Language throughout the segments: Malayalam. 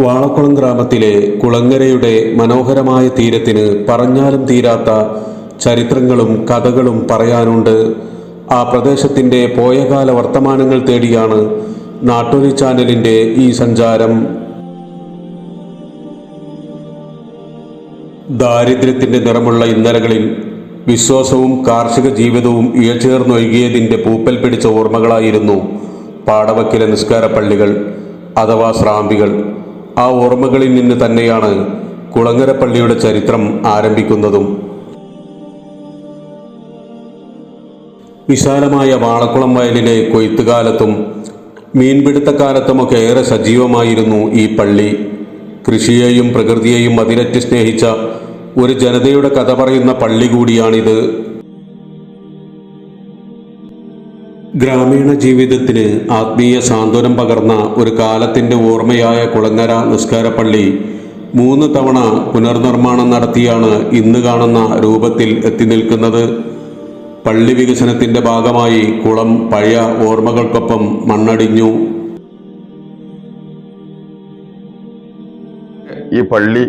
വാളക്കുളം ഗ്രാമത്തിലെ കുളങ്ങരയുടെ മനോഹരമായ തീരത്തിന് പറഞ്ഞാലും തീരാത്ത ചരിത്രങ്ങളും കഥകളും പറയാനുണ്ട്. ആ പ്രദേശത്തിന്റെ പോയകാല വർത്തമാനങ്ങൾ തേടിയാണ് നാട്ടൊലി ചാനലിന്റെ ഈ സഞ്ചാരം. ദാരിദ്ര്യത്തിന്റെ നിറമുള്ള ഇന്നലകളിൽ വിശ്വാസവും കാർഷിക ജീവിതവും ഇഴചേർന്നൊഴുകിയതിന്റെ പൂപ്പൽ പിടിച്ച ഓർമ്മകളായിരുന്നു പാടവക്കിലെ നിസ്കാര പള്ളികൾ അഥവാ സ്രാമ്പികൾ ആ ഓർമ്മകളിൽ നിന്ന് തന്നെയാണ് കുളങ്ങര പള്ളിയുടെ ചരിത്രം ആരംഭിക്കുന്നതും. വിശാലമായ വാളക്കുളം വയലിലെ കൊയ്ത്തുകാലത്തും മീൻപിടുത്തക്കാലത്തുമൊക്കെ ഏറെ സജീവമായിരുന്നു ഈ പള്ളി. കൃഷിയെയും പ്രകൃതിയെയും അതിരറ്റ് സ്നേഹിച്ച ഒരു ജനതയുടെ കഥ പറയുന്ന പള്ളി കൂടിയാണിത്. ഗ്രാമീണ ജീവിതത്തിന് ആത്മീയ സാന്ത്വനം പകർന്ന ഒരു കാലത്തിന്റെ ഓർമ്മയായ കുളങ്ങര നിസ്കാരപ്പള്ളി മൂന്ന് തവണ പുനർനിർമ്മാണം നടത്തിയാണ് ഇന്ന് കാണുന്ന രൂപത്തിൽ എത്തി നിൽക്കുന്നത്. പള്ളി വികസനത്തിന്റെ ഭാഗമായി കുളം പഴയ ഓർമ്മകൾക്കൊപ്പം മണ്ണടിഞ്ഞു. ഈ പള്ളി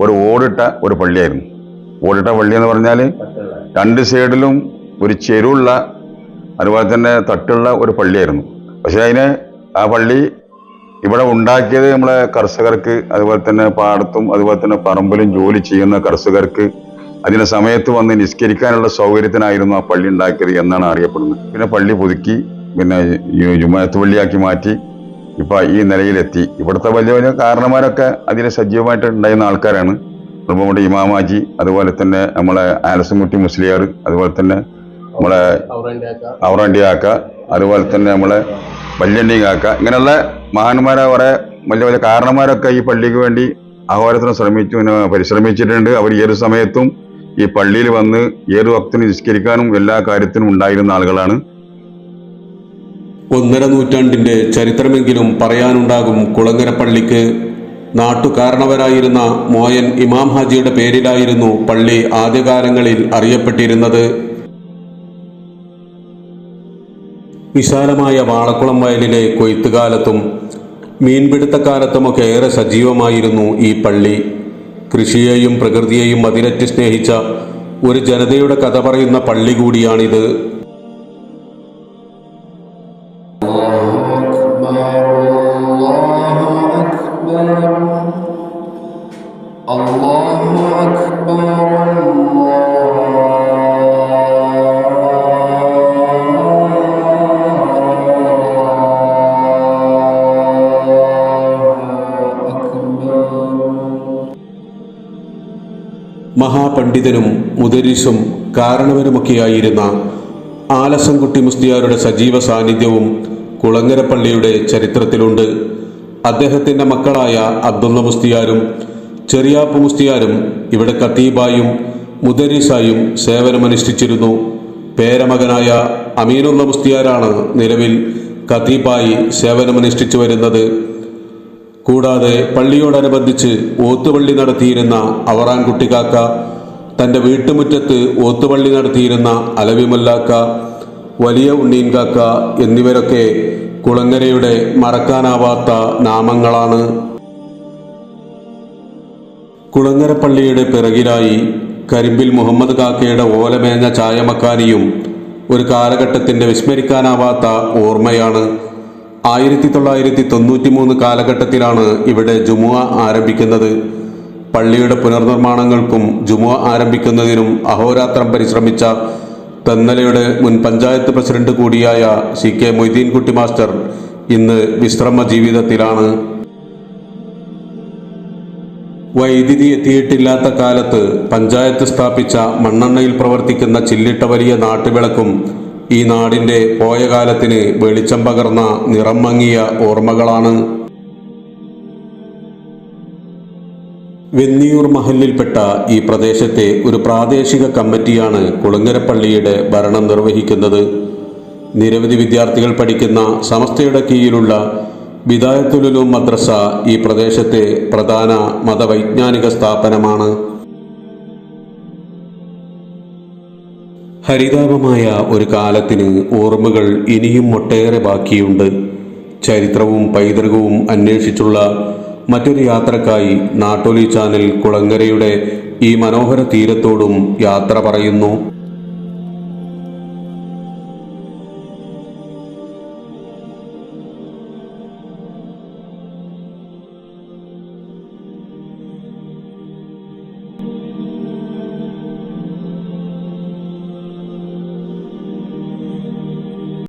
ഒരു ഓടിട്ട ഒരു പള്ളിയായിരുന്നു. ഓടിട്ട പള്ളി എന്ന് പറഞ്ഞാൽ രണ്ട് സൈഡിലും ഒരു ചെരുവുള്ള അതുപോലെ തന്നെ തട്ടുള്ള ഒരു പള്ളിയായിരുന്നു. പക്ഷെ അതിന് ആ പള്ളി ഇവിടെ ഉണ്ടാക്കിയത് നമ്മളെ കർഷകർക്ക് അതുപോലെ തന്നെ പാടത്തും അതുപോലെ തന്നെ പറമ്പിലും ജോലി ചെയ്യുന്ന കർഷകർക്ക് അതിന് സമയത്ത് വന്ന് നിസ്കരിക്കാനുള്ള സൗകര്യത്തിനായിരുന്നു ആ പള്ളി ഉണ്ടാക്കിയത് എന്നാണ് അറിയപ്പെടുന്നത്. പിന്നെ പള്ളി പുതുക്കി പിന്നെ ജുമാത്ത് പള്ളിയാക്കി മാറ്റി ഇപ്പൊ ഈ നിലയിലെത്തി. ഇവിടുത്തെ വലിയ വലിയ കാരണന്മാരൊക്കെ അതിൽ സജീവമായിട്ട് ഉണ്ടായിരുന്ന ആൾക്കാരാണ്. നമ്മുടെ ഇമാമാജി അതുപോലെ തന്നെ നമ്മളെ ആലസമുട്ടി മുസ്ലിയാർ അതുപോലെ തന്നെ നമ്മളെ ഔറണ്ടി കാക്ക അതുപോലെ തന്നെ നമ്മളെ വല്യണ്ടി കാക്ക ഇങ്ങനെയുള്ള മഹാന്മാരെ കുറെ വലിയ വലിയ കാരണന്മാരൊക്കെ ഈ പള്ളിക്ക് വേണ്ടി അഹോരത്തിന് ശ്രമിച്ചു പരിശ്രമിച്ചിട്ടുണ്ട്. അവർ ഈ ഒരു സമയത്തും ഈ പള്ളിയിൽ വന്ന് ഏത് വക്തിന് നിസ്കരിക്കാനും എല്ലാ കാര്യത്തിനും ഉണ്ടായിരുന്ന ആളുകളാണ്. ഒന്നര നൂറ്റാണ്ടിന്റെ ചരിത്രമെങ്കിലും പറയാനുണ്ടാകും കുളങ്ങര പള്ളിക്ക് നാട്ടുകാരണവരായിരുന്ന മോയൻ ഇമാം ഹാജിയുടെ പേരിലായിരുന്നു പള്ളി ആദ്യകാലങ്ങളിൽ അറിയപ്പെട്ടിരുന്നത്. വിശാലമായ വാളക്കുളം വയലിലെ കൊയ്ത്തുകാലത്തും മീൻപിടുത്തക്കാലത്തുമൊക്കെ ഏറെ സജീവമായിരുന്നു ഈ പള്ളി. കൃഷിയെയും പ്രകൃതിയെയും അതിരറ്റ് സ്നേഹിച്ച ഒരു ജനതയുടെ കഥ പറയുന്ന പള്ളി കൂടിയാണിത്. മഹാപണ്ഡിതനും മുദരിസും കാരണവരുമൊക്കെയായിരുന്ന ആലസംകുട്ടി മുസ്തിയാരുടെ സജീവ സാന്നിധ്യവും കുളങ്ങരപ്പള്ളിയുടെ ചരിത്രത്തിലുണ്ട്. അദ്ദേഹത്തിന്റെ മക്കളായ അബ്ദുള്ള മുസ്തിയാരും ചെറിയാപ്പ് മുസ്തിയാരും ഇവിടെ ഖത്തീബായും മുദരിസായും സേവനമനുഷ്ഠിച്ചിരുന്നു. പേരമകനായ അമീനുള്ള മുസ്തിയാരാണ് നിലവിൽ ഖത്തീബായി സേവനമനുഷ്ഠിച്ചു വരുന്നത് കൂടാതെ പള്ളിയോടനുബന്ധിച്ച് ഓത്തുപള്ളി നടത്തിയിരുന്ന അവറാൻകുട്ടി കാക്ക തന്റെ വീട്ടുമുറ്റത്ത് ഓത്തുപള്ളി നടത്തിയിരുന്ന അലവിമല്ലാക്ക വലിയ ഉണ്ണീൻ കാക്ക എന്നിവരൊക്കെ കുളങ്ങരയുടെ മറക്കാനാവാത്ത നാമങ്ങളാണ്. കുളങ്ങര പള്ളിയുടെ പിറകിലായി കരിമ്പിൽ മുഹമ്മദ് കാക്കയുടെ ഓലമേഞ്ഞ ചായമക്കാനിയും ഒരു കാലഘട്ടത്തിന്റെ വിസ്മരിക്കാനാവാത്ത ഓർമ്മയാണ് ആയിരത്തി തൊള്ളായിരത്തി തൊണ്ണൂറ്റി മൂന്ന് കാലഘട്ടത്തിലാണ് ഇവിടെ ജുമുഅ ആരംഭിക്കുന്നത്. പള്ളിയുടെ പുനർനിർമ്മാണങ്ങൾക്കും ജുമുഅ ആരംഭിക്കുന്നതിനും അഹോരാത്രം പരിശ്രമിച്ച തെന്നലയുടെ മുൻ പഞ്ചായത്ത് പ്രസിഡന്റ് കൂടിയായ സി കെ മൊയ്തീൻകുട്ടി മാസ്റ്റർ ഇന്ന് വിശ്രമ ജീവിതത്തിലാണ്. വൈദ്യുതി എത്തിയിട്ടില്ലാത്ത കാലത്ത് പഞ്ചായത്ത് സ്ഥാപിച്ച മണ്ണെണ്ണയിൽ പ്രവർത്തിക്കുന്ന ചില്ലിട്ട വലിയ നാട്ടുവിളക്കും ഈ നാടിന്റെ പോയ കാലത്തിന് വെളിച്ചം പകർന്ന നിറം മങ്ങിയ ഓർമ്മകളാണ്. വെന്നിയൂർ മഹലിൽപ്പെട്ട ഈ പ്രദേശത്തെ ഒരു പ്രാദേശിക കമ്മിറ്റിയാണ് കുളങ്ങരപ്പള്ളിയുടെ ഭരണം നിർവഹിക്കുന്നത്. നിരവധി വിദ്യാർത്ഥികൾ പഠിക്കുന്ന സമസ്തയുടെ കീഴിലുള്ള വിദായത്തുലുലും മദ്രസ ഈ പ്രദേശത്തെ പ്രധാന മതവൈജ്ഞാനിക സ്ഥാപനമാണ്. ഹരിതാപമായ ഒരു കാലത്തിന് ഓർമ്മകൾ ഇനിയും ഒട്ടേറെ ബാക്കിയുണ്ട്. ചരിത്രവും പൈതൃകവും അന്വേഷിച്ചുള്ള മറ്റൊരു യാത്രക്കായി നാട്ടൊലി ചാനൽ കുളങ്ങരയുടെ ഈ മനോഹര തീരത്തോടും യാത്ര പറയുന്നു.